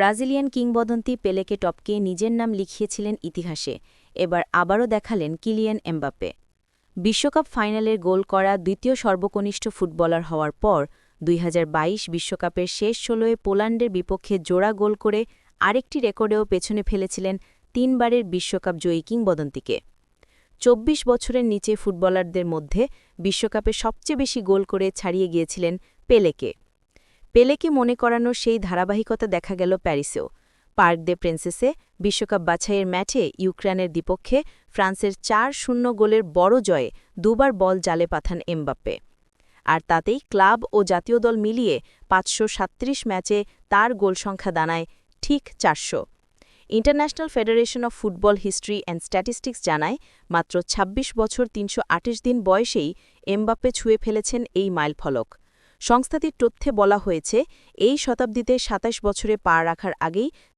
Brazilian কিংবদন্তি পেলেকে টপকে নিজের নাম লিখিয়েছিলেন ইতিহাসে, এবার আবারও দেখালেন কিলিয়ান এমবাপ্পে। বিশ্বকাপ ফাইনালের গোল করা দ্বিতীয় সর্বকনিষ্ঠ ফুটবলার হওয়ার পর দুই বিশ্বকাপের শেষ ষোলোয় পোল্যান্ডের বিপক্ষে জোড়া গোল করে আরেকটি রেকর্ডেও পেছনে ফেলেছিলেন তিনবারের বিশ্বকাপ জয়ী কিংবদন্তিকে। চব্বিশ বছরের নিচে ফুটবলারদের মধ্যে বিশ্বকাপে সবচেয়ে বেশি গোল করে ছাড়িয়ে গিয়েছিলেন পেলেকে। পেলেকে মনে করানোর সেই ধারাবাহিকতা দেখা গেল প্যারিসেও। পার্ক দে প্রিন্সেসে বিশ্বকাপ বাছাইয়ের ম্যাচে ইউক্রেনের বিপক্ষে ফ্রান্সের চার শূন্য গোলের বড় জয়ে দুবার বল জালে পাঠান এমবাপ্পে। আর তাতেই ক্লাব ও জাতীয় দল মিলিয়ে পাঁচশো ম্যাচে তার গোল সংখ্যা দাঁড়ায় ঠিক চারশো। International federation of football history and statistics জানায়, মাত্র ২৬ বছর তিনশো আঠাশ দিন বয়সেই এমবাপ্পে ছুঁয়ে ফেলেছেন এই মাইলফলক। সংস্থাটির তথ্যে বলা হয়েছে এই শতাব্দীতে ২৭ বছরে পা রাখার আগেই